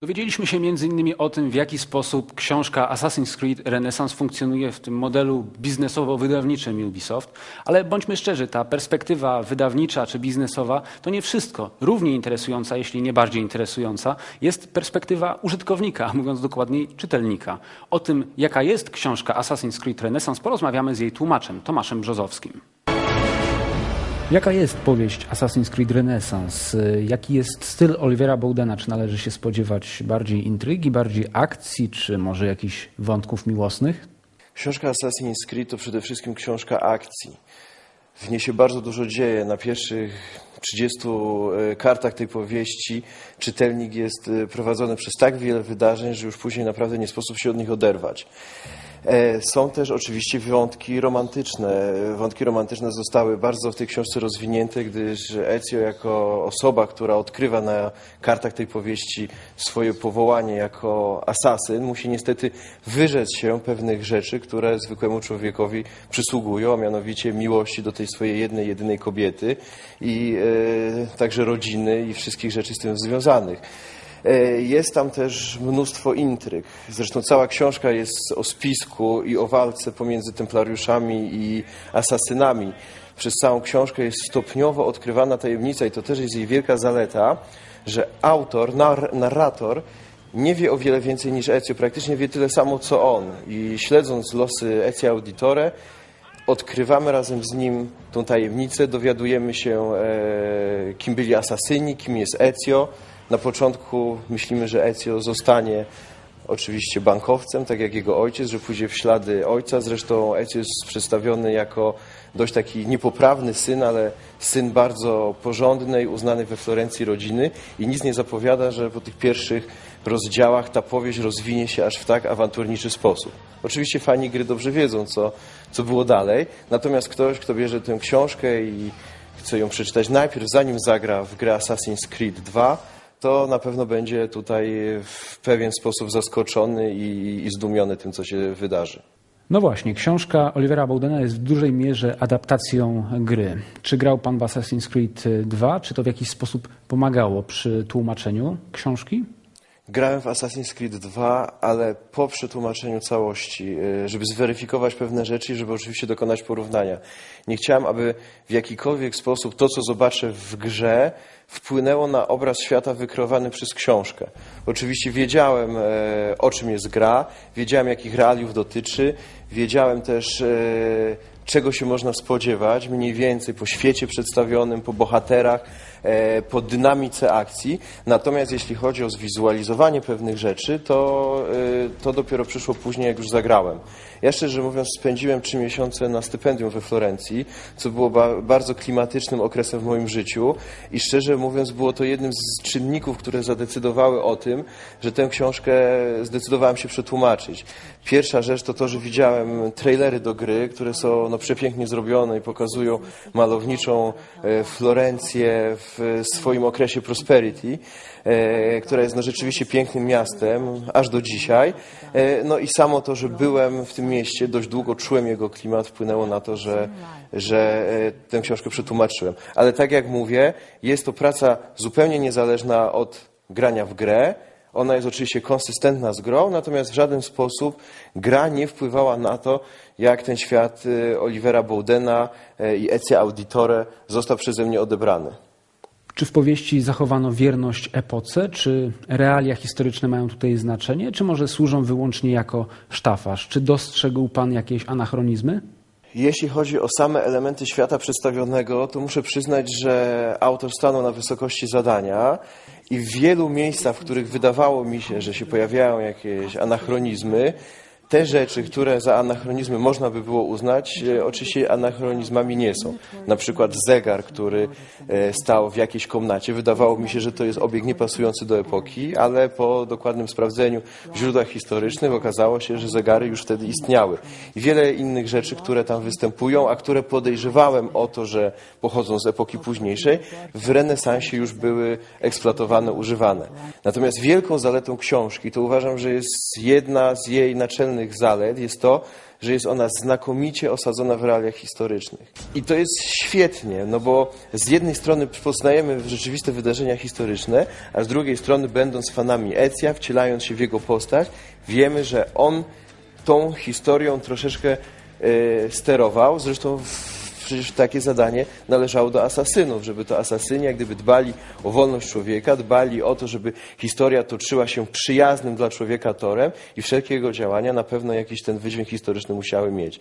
Dowiedzieliśmy się m.in. o tym, w jaki sposób książka Assassin's Creed Renaissance funkcjonuje w tym modelu biznesowo-wydawniczym Ubisoft, ale bądźmy szczerzy, ta perspektywa wydawnicza czy biznesowa to nie wszystko. Równie interesująca, jeśli nie bardziej interesująca, jest perspektywa użytkownika, mówiąc dokładniej czytelnika. O tym, jaka jest książka Assassin's Creed Renaissance, porozmawiamy z jej tłumaczem, Tomaszem Brzozowskim. Jaka jest powieść Assassin's Creed Renaissance? Jaki jest styl Olivera Bowdena? Czy należy się spodziewać bardziej intrygi, bardziej akcji, czy może jakichś wątków miłosnych? Książka Assassin's Creed to przede wszystkim książka akcji. W niej się bardzo dużo dzieje. Na pierwszych 30 e, kartach tej powieści czytelnik jest e, prowadzony przez tak wiele wydarzeń, że już później naprawdę nie sposób się od nich oderwać. E, są też oczywiście wątki romantyczne. Wątki romantyczne zostały bardzo w tej książce rozwinięte, gdyż Ezio jako osoba, która odkrywa na kartach tej powieści swoje powołanie jako asasyn, musi niestety wyrzec się pewnych rzeczy, które zwykłemu człowiekowi przysługują, a mianowicie miłości do tej swojej jednej, jedynej kobiety i e, także rodziny i wszystkich rzeczy z tym związanych. E, jest tam też mnóstwo intryg. Zresztą cała książka jest o spisku i o walce pomiędzy templariuszami i asasynami. Przez całą książkę jest stopniowo odkrywana tajemnica i to też jest jej wielka zaleta, że autor, nar narrator nie wie o wiele więcej niż Ezio, praktycznie wie tyle samo co on. I śledząc losy Ezio Auditore, odkrywamy razem z nim tą tajemnicę, dowiadujemy się, e, kim byli asasyni, kim jest Ezio, na początku myślimy, że Ezio zostanie oczywiście bankowcem, tak jak jego ojciec, że pójdzie w ślady ojca. Zresztą Ezio jest przedstawiony jako dość taki niepoprawny syn, ale syn bardzo porządnej, uznanej we Florencji rodziny i nic nie zapowiada, że po tych pierwszych rozdziałach ta powieść rozwinie się aż w tak awanturniczy sposób. Oczywiście fani gry dobrze wiedzą, co, co było dalej, natomiast ktoś, kto bierze tę książkę i chce ją przeczytać najpierw, zanim zagra w grę Assassin's Creed 2, to na pewno będzie tutaj w pewien sposób zaskoczony i, i zdumiony tym, co się wydarzy. No właśnie, książka Olivera Bowdena jest w dużej mierze adaptacją gry. Czy grał pan w Assassin's Creed 2? Czy to w jakiś sposób pomagało przy tłumaczeniu książki? Grałem w Assassin's Creed 2, ale po przetłumaczeniu całości, y, żeby zweryfikować pewne rzeczy i żeby oczywiście dokonać porównania. Nie chciałem, aby w jakikolwiek sposób to, co zobaczę w grze, wpłynęło na obraz świata wykreowany przez książkę. Oczywiście wiedziałem, e, o czym jest gra, wiedziałem, jakich realiów dotyczy, wiedziałem też, e, czego się można spodziewać, mniej więcej po świecie przedstawionym, po bohaterach, po dynamice akcji. Natomiast jeśli chodzi o zwizualizowanie pewnych rzeczy, to, to dopiero przyszło później, jak już zagrałem. Ja szczerze mówiąc spędziłem trzy miesiące na stypendium we Florencji, co było ba bardzo klimatycznym okresem w moim życiu i szczerze mówiąc było to jednym z czynników, które zadecydowały o tym, że tę książkę zdecydowałem się przetłumaczyć. Pierwsza rzecz to to, że widziałem trailery do gry, które są no, przepięknie zrobione i pokazują malowniczą e, Florencję w swoim okresie prosperity. E, która jest no, rzeczywiście pięknym miastem, aż do dzisiaj. E, no i samo to, że byłem w tym mieście, dość długo czułem jego klimat, wpłynęło na to, że, że e, tę książkę przetłumaczyłem. Ale tak jak mówię, jest to praca zupełnie niezależna od grania w grę. Ona jest oczywiście konsystentna z grą, natomiast w żaden sposób gra nie wpływała na to, jak ten świat Olivera Bowdena i Ezio Auditore został przeze mnie odebrany. Czy w powieści zachowano wierność epoce? Czy realia historyczne mają tutaj znaczenie? Czy może służą wyłącznie jako sztafaż? Czy dostrzegł Pan jakieś anachronizmy? Jeśli chodzi o same elementy świata przedstawionego, to muszę przyznać, że autor stanął na wysokości zadania i w wielu miejscach, w których wydawało mi się, że się pojawiają jakieś anachronizmy, te rzeczy, które za anachronizmy można by było uznać, e, oczywiście anachronizmami nie są. Na przykład zegar, który e, stał w jakiejś komnacie. Wydawało mi się, że to jest obiekt niepasujący do epoki, ale po dokładnym sprawdzeniu w źródłach historycznych okazało się, że zegary już wtedy istniały. I wiele innych rzeczy, które tam występują, a które podejrzewałem o to, że pochodzą z epoki późniejszej, w renesansie już były eksploatowane, używane. Natomiast wielką zaletą książki to uważam, że jest jedna z jej naczelnych ogromnych zalet jest to, że jest ona znakomicie osadzona w realiach historycznych. I to jest świetnie, no bo z jednej strony poznajemy rzeczywiste wydarzenia historyczne, a z drugiej strony, będąc fanami Ecja, wcielając się w jego postać, wiemy, że on tą historią troszeczkę e, sterował. Zresztą w, przecież takie zadanie należało do asasynów, żeby to asasyni jak gdyby dbali o wolność człowieka, dbali o to, żeby historia toczyła się przyjaznym dla człowieka torem i wszelkie jego działania na pewno jakiś ten wydźwięk historyczny musiały mieć.